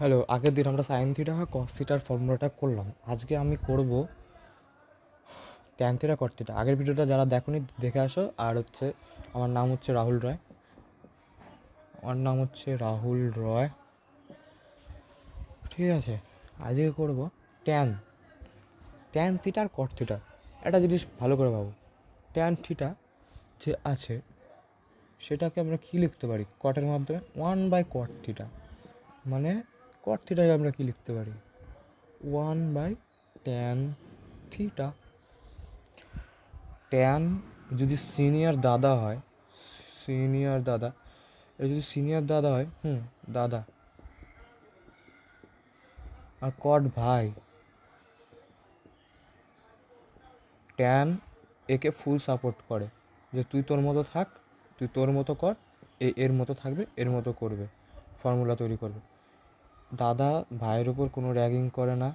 Hello, আগের দিন আমরা সাইন থিটা কস থিটার ফর্মুলাটা করলাম। আজকে আমি করব ট্যান থিটা কট থিটা আগের ভিডিওটা যারা দেখোনি, দেখে আসো। আর হচ্ছে আমার নাম হচ্ছে রাহুল রয়। আমার নাম হচ্ছে রাহুল রয়। ঠিক আছে, আজকে করব ট্যান ট্যান থিটা আর থিটা একটা জিনিস ভালো করে ভাবো। ট্যান থিটা যে আছে, সেটাকে আমরা কী লিখতে পারি? কটের মাধ্যমে? ওয়ান বাই কট থিটা মানে কট থিটাকে আমরা কি লিখতে পারি? One by tan theta tan যদি সিনিয়র দাদা হয় সিনিয়র দাদা এটা যদি সিনিয়র দাদা হয়, হুম, দাদা। আর কট ভাই ট্যান একে ফুল সাপোর্ট করে। যে তুই তোর মতো থাক, তুই তোর মতো কর, এ এর মতো থাকবে, এর মতো করবে। ফর্মুলা তৈরি করবে। দাদা ভাইয়ের ওপর কোনো র্যাগিং করে না।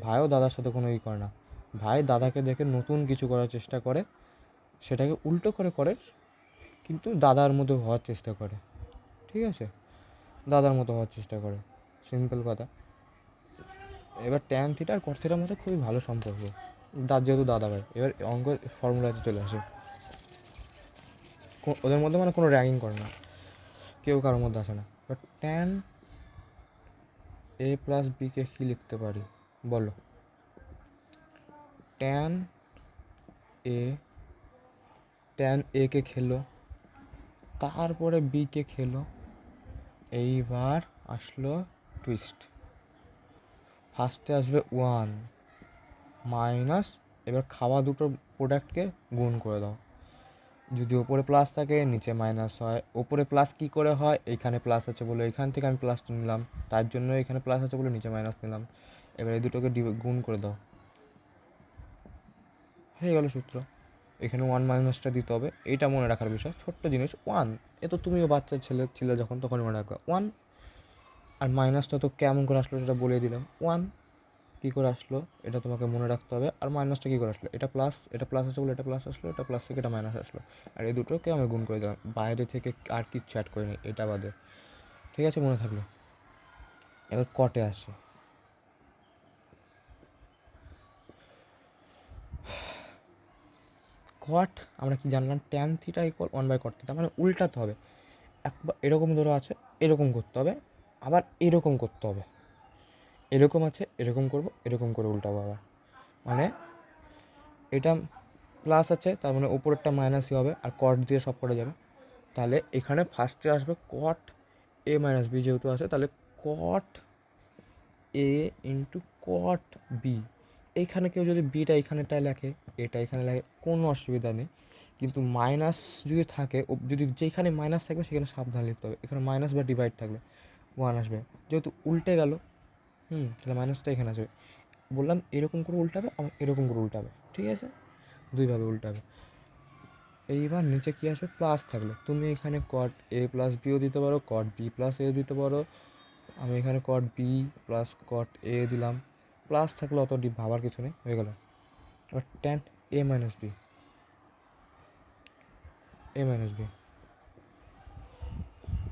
ভাইও দাদার সাথে কোনো ই করে না। ভাই দাদাকে দেখে নতুন কিছু করার চেষ্টা করে, সেটাকে উল্টো করে করে, কিন্তু দাদার মতো হওয়ার চেষ্টা করে। ঠিক আছে? দাদার মতো হওয়ার চেষ্টা করে। সিম্পল কথা। এবার ট্যান থিটা আর কট থিটার মধ্যে খুবই ভালো সম্পর্ক। দাদ যেহেতু দাদা ভাই, এবার অঙ্ক ফর্মুলাতে চলে আসে। ওদের মধ্যে মানে কোনো র্যাগিং করে না। কেউ কারোর মধ্যে আসে না। বাট ট্যান এ প্লাস বিকে কী লিখতে পারি? বলো। ট্যান এ ট্যান কে খেলো, তারপরে বি কে খেলো, এইবার আসলো টুইস্ট ফার্স্টে আসবে ওয়ান মাইনাস এবার খাওয়া দুটো প্রোডাক্টকে গুণ করে দাও। যদি ওপরে প্লাস থাকে, নিচে মাইনাস হয়। ওপরে প্লাস কি করে হয়? এইখানে প্লাস আছে বলে এখান থেকে আমি প্লাসটা নিলাম। তার জন্য এখানে প্লাস আছে বলে নিচে মাইনাস নিলাম। এবার এই দুটোকে গুণ করে দাও। হয়ে গেল সূত্র। এখানে ওয়ান মাইনাসটা দিতে হবে। এইটা মনে রাখার বিষয়। ছোট্ট জিনিস ওয়ান এ তো তুমিও বাচ্চা ছেলে, ছিলে যখন তখন মনে রাখবে ওয়ান আর মাইনাসটা তো কেমন করে আসলো সেটা বলে দিলাম। ওয়ান কী করে আসলো, এটা তোমাকে মনে রাখতে হবে। আর মাইনাসটা কী করে আসলো, এটা প্লাস এটা প্লাস আসলো বলে এটা প্লাস আসলো, এটা প্লাস থেকে এটা মাইনাস আসলো। আর এই দুটোকে আমি গুণ করে দিলাম। বাইরে থেকে আর কিচ্ছু অ্যাড করিনি, এটা বাদে। ঠিক আছে, মনে থাকল? এবার কটে আসে। কট আমরা কি জানলাম? Tan theta equal one by cot theta মানে উল্টাতে হবে। একবার এরকম ধরো আছে, এরকম করতে হবে, আবার এরকম করতে হবে। এরকম আছে, এরকম করব, এরকম করে উল্টাবো আবার। মানে এটা প্লাস আছে, তার মানে উপরেরটা মাইনাসই হবে, আর কট দিয়ে সব করে যাবে। তাহলে এখানে ফার্স্টে আসবে কট এ মাইনাস বি যেহেতু আছে, তাহলে কট এ ইন্টু কট বি এইখানে কেউ যদি বিটা এখানেটায় লেখে, এটা এখানে লেখে, কোনো অসুবিধা নেই। কিন্তু মাইনাস যদি থাকে যদি যেখানে মাইনাস থাকবে, সেখানে সাবধান লিখতে হবে। এখানে মাইনাস বা ডিভাইড থাকলে ওয়ান আসবে। যেহেতু উল্টে গেল হুম, তাহলে মাইনাসটা এখানে আসবে বললাম এরকম করে উল্টাবে, আবার এরকম করে উল্টাবে। ঠিক আছে? দুইভাবে উল্টাবে। এইবার নিচে কী আসবে? প্লাস থাকলে। তুমি এখানে কট এ প্লাস বিও দিতে পারো কট বি প্লাস এ দিতে পারো। আমি এখানে কট বি প্লাস কট এ দিলাম। প্লাস থাকলে অত ডিপ ভাবার কিছু নেই, হয়ে গেল। এবার tan A minus B A minus B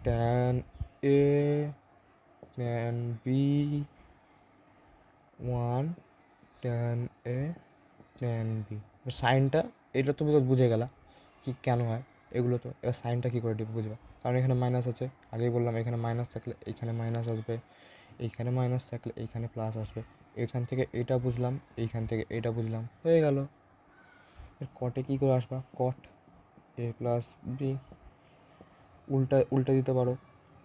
tan A tan B one tan A tan B সাইনটা এটা তুমি তো বুঝে গেলা কি কেন হয়, এগুলো তো, এবার সাইনটা কী করে বুঝবে? কারণ এখানে মাইনাস আছে, আগেই বললাম এখানে মাইনাস থাকলে এইখানে মাইনাস আসবে এইখানে মাইনাস থাকলে এইখানে প্লাস আসবে। এখান থেকে এটা বুঝলাম, এইখান থেকে এটা বুঝলাম, হয়ে গেল। কটে কী করে আসবা? কট এ প্লাস বি উল্টা, উল্টে দিতে পারো।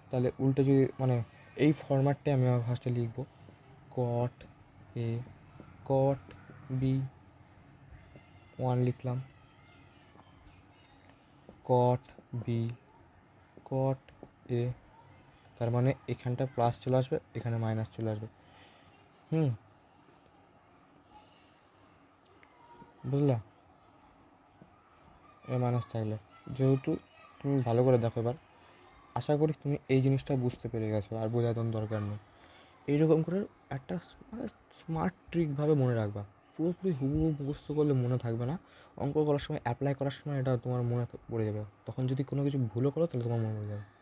তাহলে উল্টে যদি মানে এই ফরম্যাটটাই আমি ফার্স্টে লিখব। কট এ কট বি ওয়ান লিখলাম। কট বি কট এ তার মানে এখানটা প্লাস চলে আসবে, এখানে মাইনাস চলে আসবে। হুম। বুঝলা? এ মাইনাস থাকলে যেহেতু তুমি ভালো করে দেখো এবার, আশা করি তুমি এই জিনিসটা বুঝতে পেরে গেছো, আর কোনো দরকার নেই। এইরকম করে একটা মানে স্মার্ট ট্রিকভাবে মনে রাখবা। পুরোপুরি হুবহু মুখস্থ করলে মনে থাকবে না। অঙ্ক করার সময় অ্যাপ্লাই করার সময় এটা তোমার মনে পড়ে যাবে। তখন যদি কোনো কিছু ভুলও করো, তাহলে তোমার মনে পড়ে যাবে।